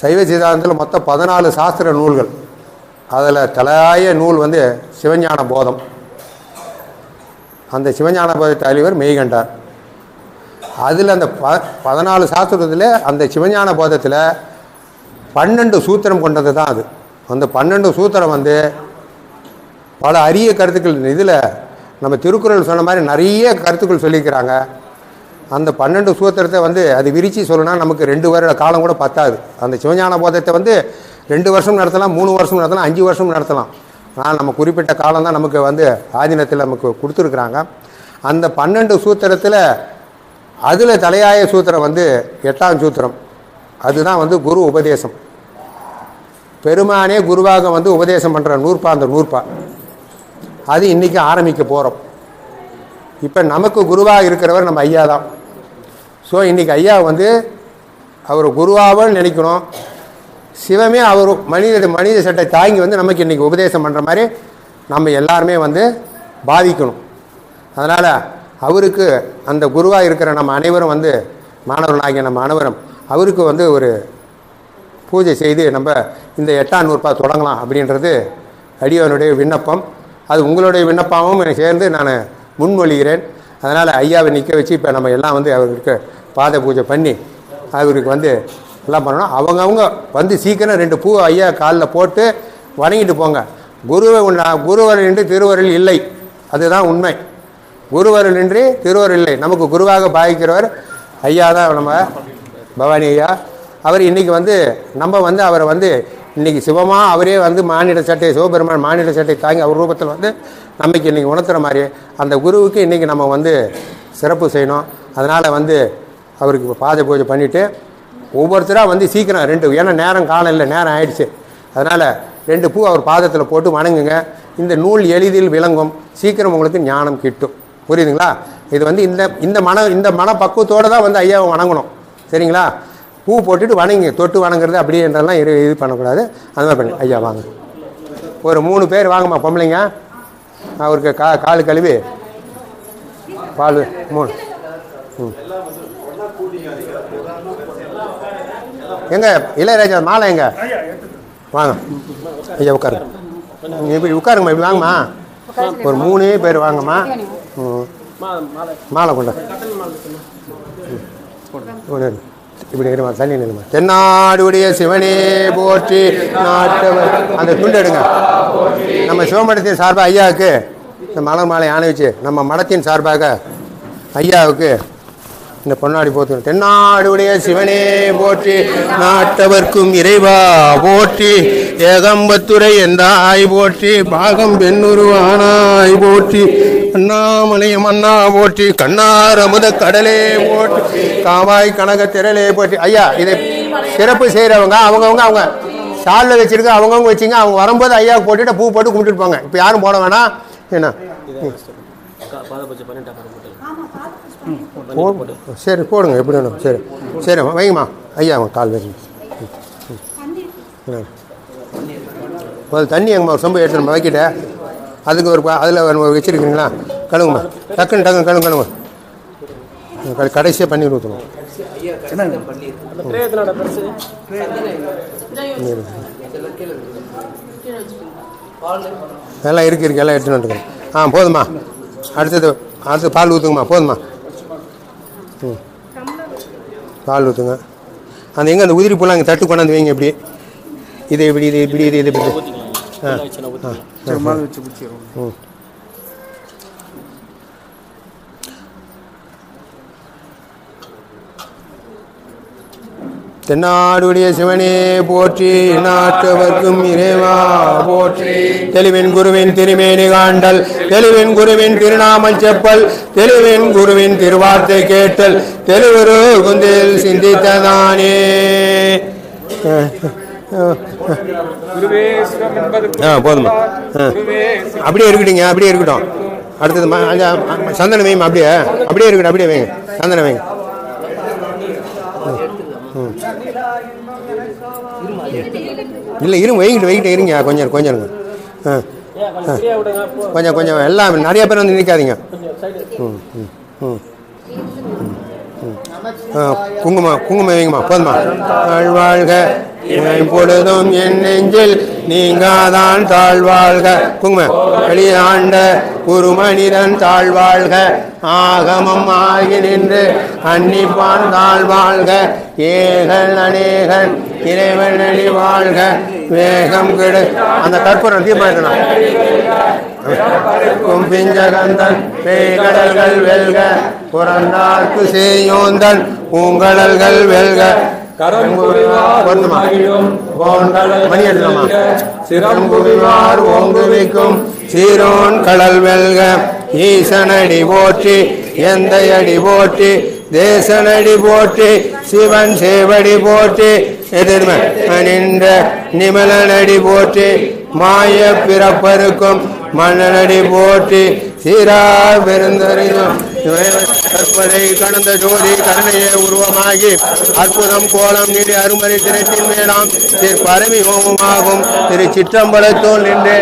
சைவ சித்தாந்தத்தில் மொத்தம் பதினாலு சாஸ்திர நூல்கள். அதில் தலையாய நூல் வந்து சிவஞான போதம். அந்த சிவஞான போத தலைவர் மெய்கண்டார். அதில் அந்த ப பதினாலு சாஸ்திரத்தில் அந்த சிவஞான போதத்தில் பன்னெண்டு சூத்திரம் கொண்டது தான் அது. அந்த பன்னெண்டு சூத்திரம் வந்து பல அரிய கருத்துக்கள் இதில் நம்ம திருக்குறள் சொன்ன மாதிரி நிறைய கருத்துக்கள் சொல்லியிருக்கிறாங்க. அந்த பன்னெண்டு சூத்திரத்தை வந்து அது விரித்து சொல்லணும்னா நமக்கு ரெண்டு வருட காலம் கூட பத்தாது. அந்த சிவஞான போதத்தை வந்து ரெண்டு வருஷம் நடத்தலாம் மூணு வருஷம் நடத்தலாம் அஞ்சு வருஷம் நடத்தலாம். ஆனால் நம்ம குறிப்பிட்ட காலம் தான் நமக்கு வந்து ஆதீனத்தில் நமக்கு கொடுத்துருக்குறாங்க. அந்த பன்னெண்டு சூத்திரத்தில் அதில் தலையாய சூத்திரம் வந்து எட்டாம் சூத்திரம். அதுதான் வந்து குரு உபதேசம். பெருமானே குருவாக வந்து உபதேசம் பண்ணுற நூற்பா அந்த நூற்பா. அது இன்றைக்கி ஆரம்பிக்க போகிறோம் இப்போ நமக்கு குருவாக இருக்கிறவர் நம்ம ஐயா தான். ஸோ இன்றைக்கி ஐயா வந்து அவர் குருவாகவும் நினைக்கணும். சிவமே அவர் மனித மனித சட்டை தாங்கி வந்து நமக்கு இன்றைக்கி உபதேசம் பண்ணுற மாதிரி நம்ம எல்லாருமே வந்து பாதிக்கணும். அதனால் அவருக்கு அந்த குருவாக இருக்கிற நம்ம அனைவரும் வந்து மாணவர்களாகிய நம்ம அனைவரும் அவருக்கு வந்து ஒரு பூஜை செய்து நம்ம இந்த எட்டாம் நூறுபா தொடங்கலாம் அப்படின்றது அடியவனுடைய விண்ணப்பம். அது உங்களுடைய விண்ணப்பமும் சேர்ந்து நான் முன்மொழிகிறேன். அதனால் ஐயாவை நிற்க வச்சு இப்போ நம்ம எல்லாம் வந்து அவருக்கு பாத பூஜை பண்ணி அவருக்கு வந்து எல்லாம் பண்ணணும். அவங்கவுங்க வந்து சீக்கிரம் ரெண்டு பூ ஐயா காலில் போட்டு வணங்கிட்டு போங்க. குருவை உண்டா நின்று திருவரில் இல்லை. அதுதான் உண்மை. குருவருளின்றி திருவருள் இல்லை. நமக்கு குருவாக பாதிக்கிறவர் ஐயா தான் நம்ம பவானி ஐயா. அவர் இன்றைக்கி வந்து நம்ம வந்து அவரை வந்து இன்றைக்கி சிவமாக அவரே வந்து மானிட சட்டை சிவபெருமான் மானிட சட்டை தாங்கி அவர் ரூபத்தில் வந்து நமக்கு இன்றைக்கி உணர்த்துற மாதிரி அந்த குருவுக்கு இன்றைக்கி நம்ம வந்து சிறப்பு செய்யணும். அதனால் வந்து அவருக்கு பாத பூஜை பண்ணிவிட்டு ஒவ்வொருத்தராக வந்து சீக்கிரம் ரெண்டு ஏன்னா நேரம் காலம் இல்லை நேரம் ஆயிடுச்சு. அதனால் ரெண்டு பூ அவர் பாதத்தில் போட்டு வணங்குங்க. இந்த நூல் எளிதில் விளங்கும். சீக்கிரம் உங்களுக்கு ஞானம் கிட்டும். புரியுதுங்களா? இது வந்து இந்த இந்த மன இந்த மனப்பக்குவத்தோடு தான் வந்து ஐயாவை வணங்கணும். சரிங்களா? பூ போட்டுட்டு வணங்குங்க தொட்டு வணங்குறது அப்படின்றதெல்லாம் இது இது பண்ணக்கூடாது. அந்த மாதிரி பண்ணி. ஐயா வாங்க. ஒரு மூணு பேர் வாங்கம்மா பொம்பளைங்க. அவருக்கு கா கால் கழுவி. பால் மூணு. ம். எங்க இளையராஜா மாலை எங்க? வாங்க. ஐயா உட்காருங்க இப்படி உட்காருங்கம்மா இப்படி வாங்கம்மா. ஒரு மூணே பேர் வாங்கம்மா. மாலை கொண்ட இப்படி இருமா தண்ணி நிலுமா தென்னாடுடைய சிவனே போற்றி நாட்டவர். அந்த துண்டு எடுங்க. நம்ம சிவமடத்தின் சார்பாக ஐயாவுக்கு. இந்த மலர் மாலை ஆணைவிச்சு நம்ம மடத்தின் சார்பாக ஐயாவுக்கு இந்த பொன்னாடி போத்து தென்னாடுடைய சிவனே போற்றி நாட்டவர்க்கும் இறைவா போற்றி ஏகம்பத்துரை என்றாய் போற்றி பாகம் பெண்ணுருவானாய் போற்றி அண்ணாமலையம் அண்ணா போற்றி கண்ணார் அமுத கடலே போற்றி காவாய் கனக திரளே போற்றி. ஐயா இதை சிறப்பு செய்கிறவங்க அவங்கவுங்க அவங்க சாலில் வச்சிருக்க அவங்கவுங்க வச்சுங்க அவங்க வரும்போது ஐயா போட்டுட்டு பூ போட்டு கும்பிட்டுருப்பாங்க இப்போ யாரும் போட வேணாம். என்ன? போ சரி போடுங்க எப்படி வேணும் சரி சரி வைங்கம்மா. ஐயா கால் வைங்க ம். தண்ணி எங்கம்மா ஒரு சொம்பு எடுத்துருமா வைக்கிட்ட. அதுக்கு ஒரு அதில் ஒரு வச்சுருக்கீங்களா? கழுவுமா டக்குன்னு டக்குன்னு கழுவு கழுவு. கடைசியாக பண்ணி ஊற்றணும் எல்லாம் இருக்கு இருக்கு. எல்லாம் எடுத்துன்னு வந்துருக்கேன் ஆ போதுமா அடுத்தது அடுத்து பால் ஊற்றுங்கம்மா போதுமா பால் ஊற்றுங்க அந்த எங்கே அந்த உதிரி பூலாம் அங்கே தட்டு கொண்டாந்து வைங்க இப்படி இது இப்படி இது இப்படி இது இது இப்படி. ஆ. பிடிச்சிடும் ம். தென்னாடுடைய சிவனே போற்றி நாட்டவர்க்கும் இறைவா போற்றி. தெளிவின் குருவின் திருமேனி காண்டல் தெளிவின் குருவின் திருநாமல் செப்பல் தெளிவின் குருவின் திருவார்த்தை கேட்டல் தெளிவரு குந்தில் சிந்தித்ததானே. போதுமா. அப்படியே இருக்கட்டுங்க அப்படியே இருக்கட்டும். அடுத்தது ம- அந்த ம- சந்தனம் வைமா அப்படியே அப்படியே இருக்கட்டும் அப்படியே வைங்க சந்தனம் வைங்க. ம். இல்லை இருங்க வைங்கிட்டு வைக்கிட்டு இருங்க. கொஞ்சம் கொஞ்சம் இருங்க. ஆ கொஞ்சம் கொஞ்சம். எல்லாம் நிறைய பேர் வந்து நிற்காதீங்க ம் ம் ம். ம். ஆ, குங்குமம் குங்குமம் வைங்கம்மா. போதுமா தாழ்வாழ்க பொழுதும் என் நெஞ்சில் நீங்காதான் தாழ்வாழ்க. குங்கும வெளியாண்ட ஒரு மனிதன் தாழ்வாழ்க. ஆகமம் ஆகி நின்று அன்னிப்பான் தாழ்வாழ்க. ஏகன் அநேகன் இறைவன் அணி வாழ்க. வேகம் கெடு. அந்த கற்பூரம் தீர்மானிக்கணும். பிஞ்சகந்தன் பேய்கடல்கள் வெல்க. புறந்தார்க்கு செய்யோந்தன் பூங்கடல்கள் வெல்க. சிறம்புவிவார் ஓங்குவிக்கும் சீரோன் கடல் வெல்க ஈசனடி போற்றி எந்த அடி போற்றி தேசனடி போற்றி சிவன் சேவடி போற்றி எதிர்ம நின்ற நிமலனடி போற்றி மாய பிறப்பருக்கும் மன்னனடி போற்றி சீரா பெருந்தறிதும் கற்பதை கடந்த ஜோதி கருணைய உருவமாகி அற்புதம் கோலம் நீடி அருமறை திரைத்தின் மேலாம் திரு பரமி ஹோமமாகும். திரு சிற்றம்பலத்தோல் நின்று